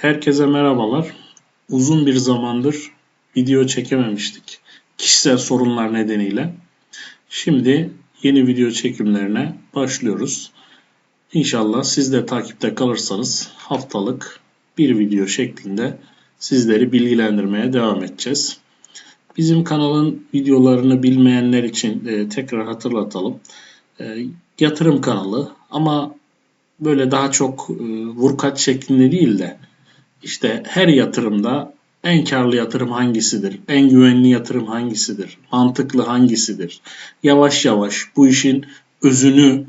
Herkese merhabalar. Uzun bir zamandır video çekememiştik. Kişisel sorunlar nedeniyle. Şimdi yeni video çekimlerine başlıyoruz. İnşallah siz de takipte kalırsanız haftalık bir video şeklinde sizleri bilgilendirmeye devam edeceğiz. Bizim kanalın videolarını bilmeyenler için e, tekrar hatırlatalım. E, yatırım kanalı ama böyle daha çok e, vurkaç şeklinde değil de işte her yatırımda en karlı yatırım hangisidir? En güvenli yatırım hangisidir? Mantıklı hangisidir? Yavaş yavaş bu işin özünü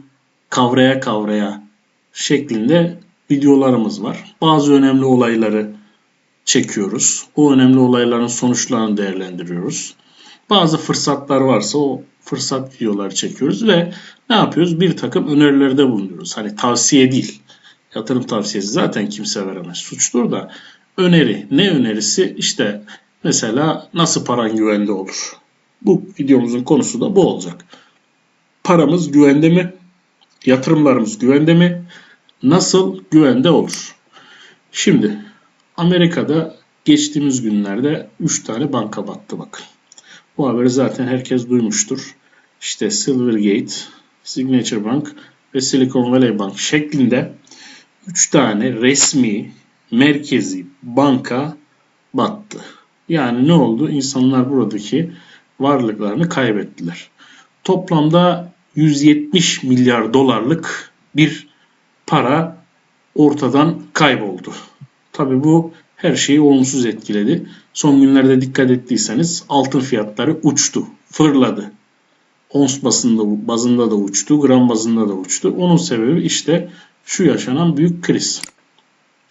kavraya kavraya şeklinde videolarımız var. Bazı önemli olayları çekiyoruz. O önemli olayların sonuçlarını değerlendiriyoruz. Bazı fırsatlar varsa o fırsat videoları çekiyoruz ve ne yapıyoruz? Bir takım önerilerde bulunuyoruz. Hani tavsiye değil. Yatırım tavsiyesi zaten kimse veremez. Suçtur da öneri. Ne önerisi? İşte mesela nasıl paran güvende olur? Bu videomuzun konusu da bu olacak. Paramız güvende mi? Yatırımlarımız güvende mi? Nasıl güvende olur? Şimdi Amerika'da geçtiğimiz günlerde 3 tane banka battı bakın. Bu haberi zaten herkes duymuştur. İşte Silvergate, Signature Bank ve Silicon Valley Bank şeklinde 3 tane resmi merkezi banka battı. Yani ne oldu? İnsanlar buradaki varlıklarını kaybettiler. Toplamda 170 milyar dolarlık bir para ortadan kayboldu. Tabi bu her şeyi olumsuz etkiledi. Son günlerde dikkat ettiyseniz altın fiyatları uçtu, fırladı. Ons basında, bazında da uçtu, gram bazında da uçtu. Onun sebebi işte şu yaşanan büyük kriz.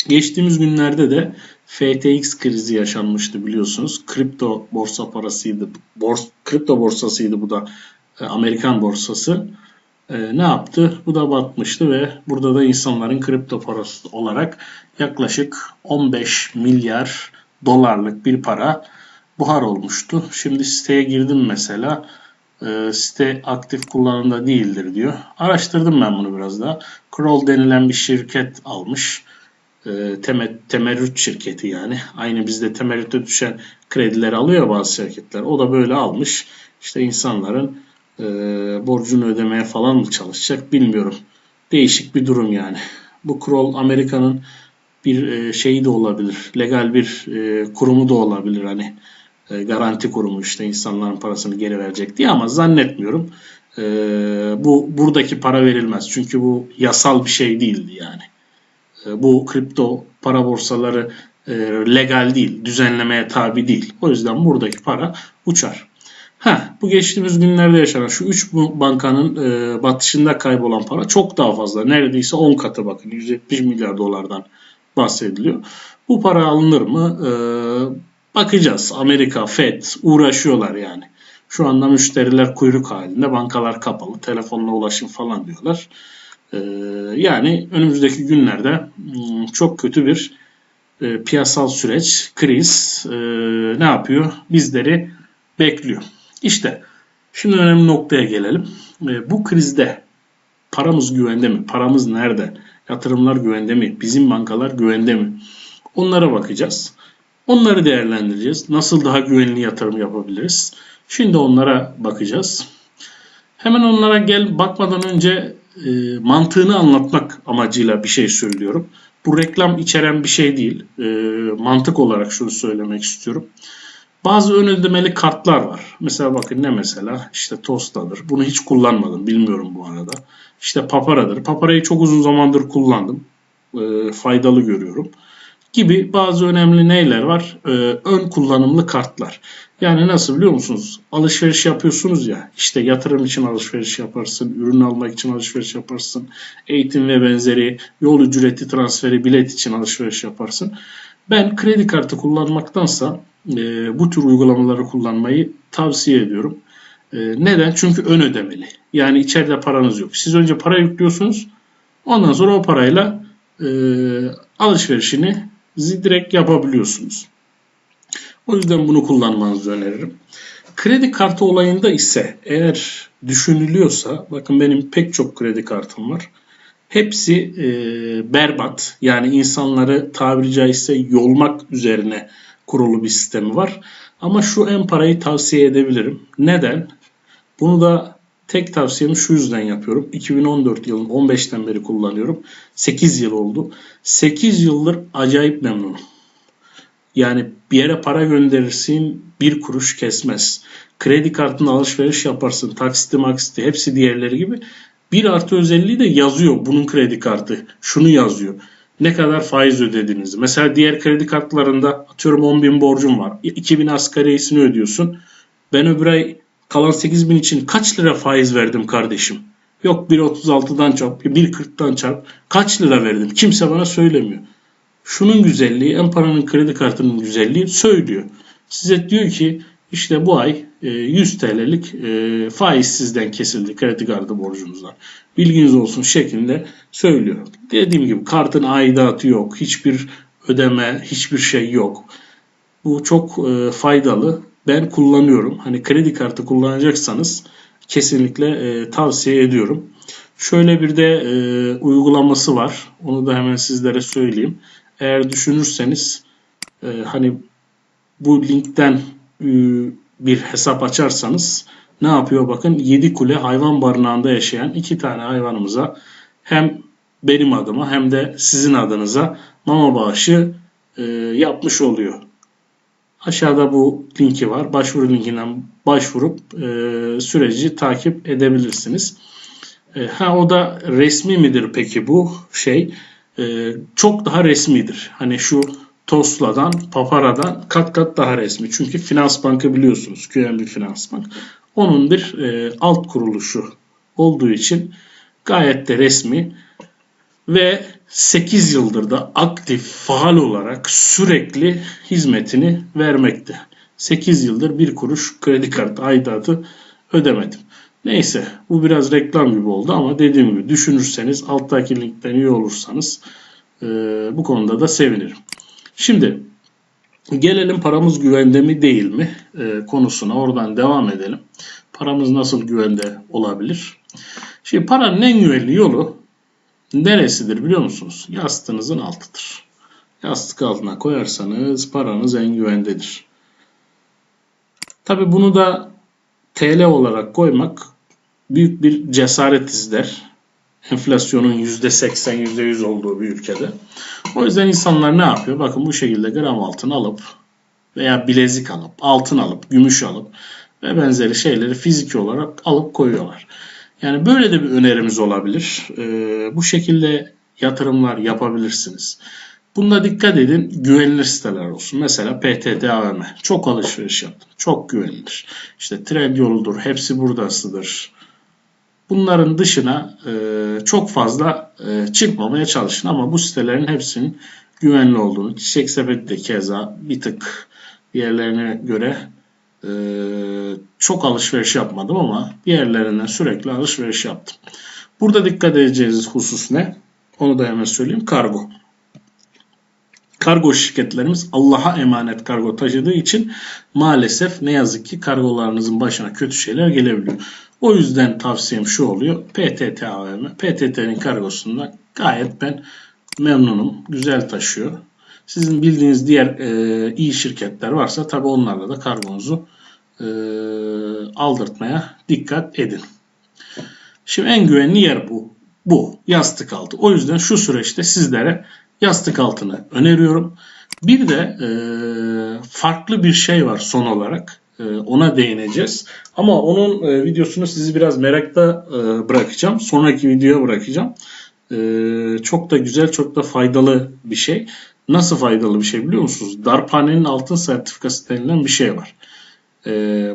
Geçtiğimiz günlerde de FTX krizi yaşanmıştı biliyorsunuz. Kripto borsa parasıydı. Bors, kripto borsasıydı bu da e, Amerikan borsası. E, ne yaptı? Bu da batmıştı ve burada da insanların kripto parası olarak yaklaşık 15 milyar dolarlık bir para buhar olmuştu. Şimdi siteye girdim mesela. E, site aktif kullanımda değildir diyor. Araştırdım ben bunu biraz daha. Kroll denilen bir şirket almış. E, temerrüt şirketi yani. Aynı bizde temerrüte düşen kredileri alıyor bazı şirketler. O da böyle almış. İşte insanların e, borcunu ödemeye falan mı çalışacak bilmiyorum. Değişik bir durum yani. Bu Kroll Amerika'nın bir e, şeyi de olabilir. Legal bir e, kurumu da olabilir hani e, garanti kurumu işte insanların parasını geri verecek diye ama zannetmiyorum. E, bu buradaki para verilmez. Çünkü bu yasal bir şey değildi yani. E, bu kripto para borsaları e, legal değil, düzenlemeye tabi değil. O yüzden buradaki para uçar. Ha, bu geçtiğimiz günlerde yaşanan şu 3 bankanın e, batışında kaybolan para çok daha fazla. Neredeyse 10 katı bakın 170 milyar dolardan bahsediliyor. Bu para alınır mı? E, bakacağız. Amerika, Fed uğraşıyorlar yani. Şu anda müşteriler kuyruk halinde, bankalar kapalı, telefonla ulaşım falan diyorlar. E, yani önümüzdeki günlerde hmm, çok kötü bir e, piyasal süreç, kriz e, ne yapıyor? Bizleri bekliyor. İşte şimdi önemli noktaya gelelim. E, bu krizde paramız güvende mi? Paramız nerede? Yatırımlar güvende mi? Bizim bankalar güvende mi? Onlara bakacağız. Onları değerlendireceğiz. Nasıl daha güvenli yatırım yapabiliriz? Şimdi onlara bakacağız. Hemen onlara gel bakmadan önce e, mantığını anlatmak amacıyla bir şey söylüyorum. Bu reklam içeren bir şey değil. E, mantık olarak şunu söylemek istiyorum. Bazı ön ödemeli kartlar var. Mesela bakın ne mesela? İşte Tosta'dır. Bunu hiç kullanmadım. Bilmiyorum bu arada. İşte Papara'dır. Papara'yı çok uzun zamandır kullandım. E, faydalı görüyorum. Gibi bazı önemli neyler var? E, ön kullanımlı kartlar. Yani nasıl biliyor musunuz? Alışveriş yapıyorsunuz ya. İşte yatırım için alışveriş yaparsın. Ürün almak için alışveriş yaparsın. Eğitim ve benzeri yol ücreti transferi bilet için alışveriş yaparsın. Ben kredi kartı kullanmaktansa e, bu tür uygulamaları kullanmayı tavsiye ediyorum. E, neden? Çünkü ön ödemeli. Yani içeride paranız yok. Siz önce para yüklüyorsunuz. Ondan sonra o parayla e, alışverişini direkt yapabiliyorsunuz. O yüzden bunu kullanmanızı öneririm. Kredi kartı olayında ise eğer düşünülüyorsa, bakın benim pek çok kredi kartım var. Hepsi e, berbat. Yani insanları tabiri caizse yolmak üzerine kurulu bir sistemi var. Ama şu en parayı tavsiye edebilirim. Neden? Bunu da tek tavsiyemi şu yüzden yapıyorum. 2014 yılın 15'ten beri kullanıyorum. 8 yıl oldu. 8 yıldır acayip memnunum. Yani bir yere para gönderirsin bir kuruş kesmez. Kredi kartına alışveriş yaparsın. Taksiti maksiti hepsi diğerleri gibi. Bir artı özelliği de yazıyor bunun kredi kartı. Şunu yazıyor. Ne kadar faiz ödediniz? Mesela diğer kredi kartlarında atıyorum 10 bin borcum var. 2000 asgariyesini ödüyorsun. Ben öbür ay kalan 8 bin için kaç lira faiz verdim kardeşim? Yok 1.36'dan çarp, 1.40'dan çarp. Kaç lira verdim? Kimse bana söylemiyor. Şunun güzelliği, en paranın kredi kartının güzelliği söylüyor. Size diyor ki işte bu ay 100 e, TL'lik e, faiz sizden kesildi kredi kartı borcunuzdan. Bilginiz olsun şeklinde söylüyor. Dediğim gibi kartın aidatı yok. Hiçbir ödeme, hiçbir şey yok. Bu çok e, faydalı. Ben kullanıyorum. Hani kredi kartı kullanacaksanız kesinlikle tavsiye ediyorum. Şöyle bir de uygulaması var. Onu da hemen sizlere söyleyeyim. Eğer düşünürseniz hani bu linkten bir hesap açarsanız ne yapıyor bakın 7 kule hayvan barınağında yaşayan iki tane hayvanımıza hem benim adıma hem de sizin adınıza mama bağışı e, yapmış oluyor. Aşağıda bu linki var. Başvuru linkinden başvurup e, süreci takip edebilirsiniz. E, ha o da resmi midir peki bu şey? E, çok daha resmidir. Hani şu Tosla'dan, Papara'dan kat kat daha resmi. Çünkü Finans Bank'ı biliyorsunuz. QNB Finans Bank. Onun bir e, alt kuruluşu olduğu için gayet de resmi ve 8 yıldır da aktif, faal olarak sürekli hizmetini vermekte. 8 yıldır bir kuruş kredi kartı aidatı ödemedim. Neyse bu biraz reklam gibi oldu ama dediğim gibi düşünürseniz alttaki linkten üye olursanız e, bu konuda da sevinirim. Şimdi gelelim paramız güvende mi değil mi e, konusuna oradan devam edelim. Paramız nasıl güvende olabilir? Şimdi paranın en güvenli yolu neresidir biliyor musunuz? Yastığınızın altıdır. Yastık altına koyarsanız paranız en güvendedir. Tabi bunu da TL olarak koymak büyük bir cesaret izler enflasyonun %80, %100 olduğu bir ülkede. O yüzden insanlar ne yapıyor? Bakın bu şekilde gram altın alıp veya bilezik alıp, altın alıp, gümüş alıp ve benzeri şeyleri fiziki olarak alıp koyuyorlar. Yani böyle de bir önerimiz olabilir. Ee, bu şekilde yatırımlar yapabilirsiniz. Bunda dikkat edin güvenilir siteler olsun. Mesela PTT AVM. Çok alışveriş yaptım. Çok güvenilir. İşte Trendyol'dur. Hepsi buradasıdır. Bunların dışına e, çok fazla e, çıkmamaya çalışın ama bu sitelerin hepsinin güvenli olduğunu, Çiçek Sepeti de keza bir tık diğerlerine göre e, çok alışveriş yapmadım ama diğerlerinden sürekli alışveriş yaptım. Burada dikkat edeceğiniz husus ne? Onu da hemen söyleyeyim. Kargo. Kargo şirketlerimiz Allah'a emanet kargo taşıdığı için maalesef ne yazık ki kargolarınızın başına kötü şeyler gelebiliyor. O yüzden tavsiyem şu oluyor. PTT AVM. PTT'nin kargosundan gayet ben memnunum. Güzel taşıyor. Sizin bildiğiniz diğer e, iyi şirketler varsa tabi onlarla da kargonuzu e, aldırtmaya dikkat edin. Şimdi en güvenli yer bu. Bu yastık altı. O yüzden şu süreçte sizlere yastık altını öneriyorum. Bir de e, farklı bir şey var son olarak. E, ona değineceğiz. Ama onun e, videosunu sizi biraz merakta e, bırakacağım. Sonraki videoya bırakacağım. Çok da güzel, çok da faydalı bir şey. Nasıl faydalı bir şey biliyor musunuz? Darphane'nin altın sertifikası denilen bir şey var.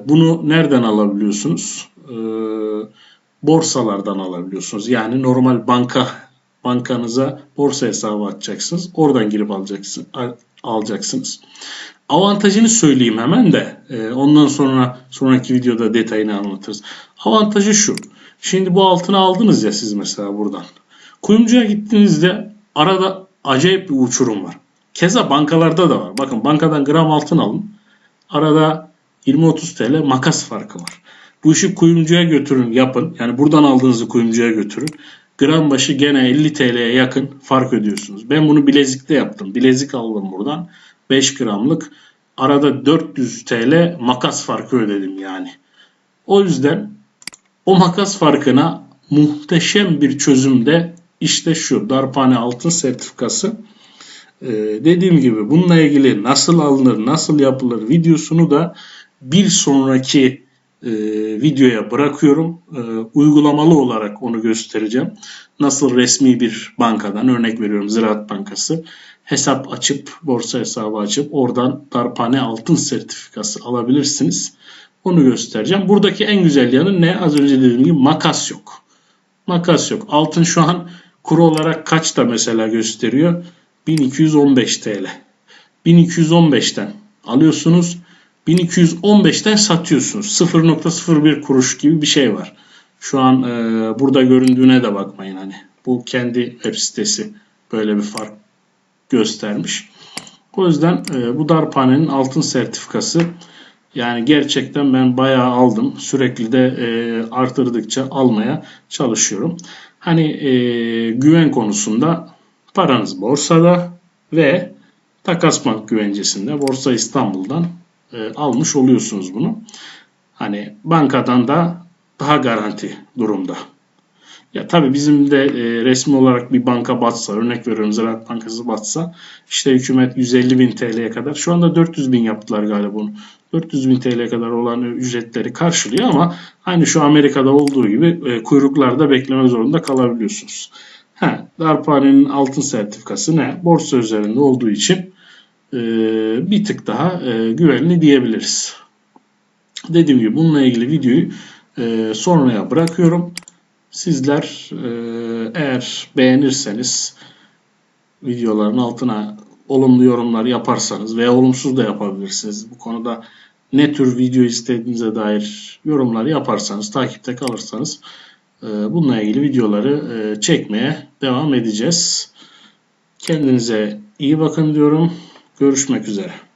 Bunu nereden alabiliyorsunuz? Borsalardan alabiliyorsunuz. Yani normal banka bankanıza borsa hesabı açacaksınız. Oradan girip alacaksınız. alacaksınız. Avantajını söyleyeyim hemen de e, ondan sonra sonraki videoda detayını anlatırız. Avantajı şu. Şimdi bu altını aldınız ya siz mesela buradan. Kuyumcuya gittiğinizde arada acayip bir uçurum var. Keza bankalarda da var. Bakın bankadan gram altın alın. Arada 20-30 TL makas farkı var. Bu işi kuyumcuya götürün yapın. Yani buradan aldığınızı kuyumcuya götürün. gram başı gene 50 TL'ye yakın fark ödüyorsunuz. Ben bunu bilezikte yaptım. Bilezik aldım buradan. 5 gramlık. Arada 400 TL makas farkı ödedim yani. O yüzden o makas farkına muhteşem bir çözüm de işte şu darphane altın sertifikası. Ee, dediğim gibi bununla ilgili nasıl alınır, nasıl yapılır videosunu da bir sonraki e, videoya bırakıyorum. E, uygulamalı olarak onu göstereceğim. Nasıl resmi bir bankadan örnek veriyorum Ziraat Bankası hesap açıp borsa hesabı açıp oradan darphane altın sertifikası alabilirsiniz. Onu göstereceğim. Buradaki en güzel yanı ne? Az önce dediğim gibi makas yok. Makas yok. Altın şu an kuru olarak kaçta mesela gösteriyor? 1215 TL. 1215'ten alıyorsunuz. 1215'ten satıyorsunuz. 0.01 kuruş gibi bir şey var. Şu an e, burada göründüğüne de bakmayın hani. Bu kendi web sitesi böyle bir fark göstermiş. O yüzden e, bu darphanenin altın sertifikası yani gerçekten ben bayağı aldım. Sürekli de e, artırdıkça almaya çalışıyorum. Hani e, güven konusunda paranız borsada ve takas bank güvencesinde Borsa İstanbul'dan e, almış oluyorsunuz bunu. Hani bankadan da daha garanti durumda. Ya tabii bizim de e, resmi olarak bir banka batsa, örnek veriyorum Ziraat Bankası batsa, işte hükümet 150 bin TL'ye kadar, şu anda 400 bin yaptılar galiba bunu. 400 bin TL'ye kadar olan ücretleri karşılıyor ama aynı şu Amerika'da olduğu gibi e, kuyruklarda bekleme zorunda kalabiliyorsunuz. Ha, darphanenin altın sertifikası ne? Borsa üzerinde olduğu için e, bir tık daha e, güvenli diyebiliriz. Dediğim gibi bununla ilgili videoyu e, sonraya bırakıyorum. Sizler e, eğer beğenirseniz videoların altına olumlu yorumlar yaparsanız veya olumsuz da yapabilirsiniz. Bu konuda ne tür video istediğinize dair yorumlar yaparsanız, takipte kalırsanız e, bununla ilgili videoları e, çekmeye devam edeceğiz. Kendinize iyi bakın diyorum. Görüşmek üzere.